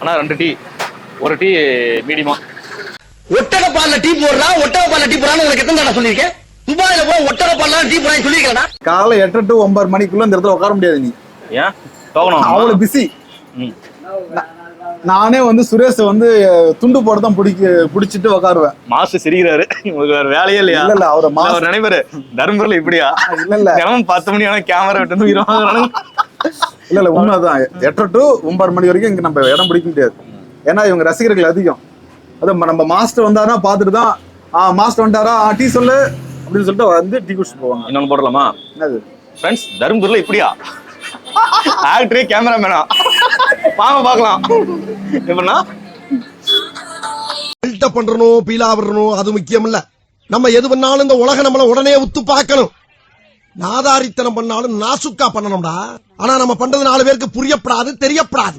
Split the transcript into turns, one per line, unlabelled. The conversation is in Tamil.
ஆனா ரெண்டு டீ. ஒரு டீ மீடியமா.
ஒட்டக பால்ல டீ போடுறா ஒட்டக பால்ல டீ போடுறான்னு உனக்கு எத்தனை தடவை சொல்லியிருக்கேன்? துபாயில போய் ஒட்டக பால்ல டீ போடுறான்னு சொல்லியிருக்கேன்
காலை எட்டு டு ஒன்பது மணிக்குள்ள இந்த இடத்துல உட்கார முடியாது நீ.
ஏன்? போகணும்
அவ்வளவு பிஸி. நானே வந்து சுரேஷ் வந்து துண்டு போட தான் பிடிக்க பிடிச்சிட்டு உட்காருவேன்
மாசு சிரிக்கிறாரு. உங்களுக்கு வேற வேலையே இல்லையா?
இல்ல இல்ல அவரை
அவர் நினைப்பாரு. தர்மபுரில இப்படியா?
இல்ல இல்ல.
பத்து மணி ஆனா கேமரா விட்டு.
இல்ல இல்ல உண்மைதான். எட்டு டு ஒன்பது மணி வரைக்கும் இங்க நம்ம இடம் பிடிக்க முடியாது. ஏன்னா இவங்க ரசிகர்கள் அதிகம். அது நம்ம மாஸ்டர் வந்தாருன்னா பார்த்துட்டு தான் ஆ மாஸ்டர் வந்துட்டாரா ஆ, டீ சொல்லு அப்படின்னு சொல்லிட்டு வந்து டீ குடிச்சிட்டு போவாங்க.
இன்னொன்னு போடலாமா?
என்னது?
ஃப்ரெண்ட்ஸ் தர்மபுரில இப்படியா? ஆக்டரே கேமராமேனா வாங்க பார்க்கலாம். எப்படின்னா?
பில்டப் பண்றணும் பீலா விடணும் அது முக்கியம் இல்ல நம்ம எது பண்ணாலும் இந்த உலகம் நம்மள உடனே உத்து பார்க்கணும். நாதாரித்தனம் பண்ணாலும் நாசுக்கா பண்ணணும்டா. ஆனா நம்ம பண்றது நாலு பேருக்கு புரியப்படாது தெரியப்படாது.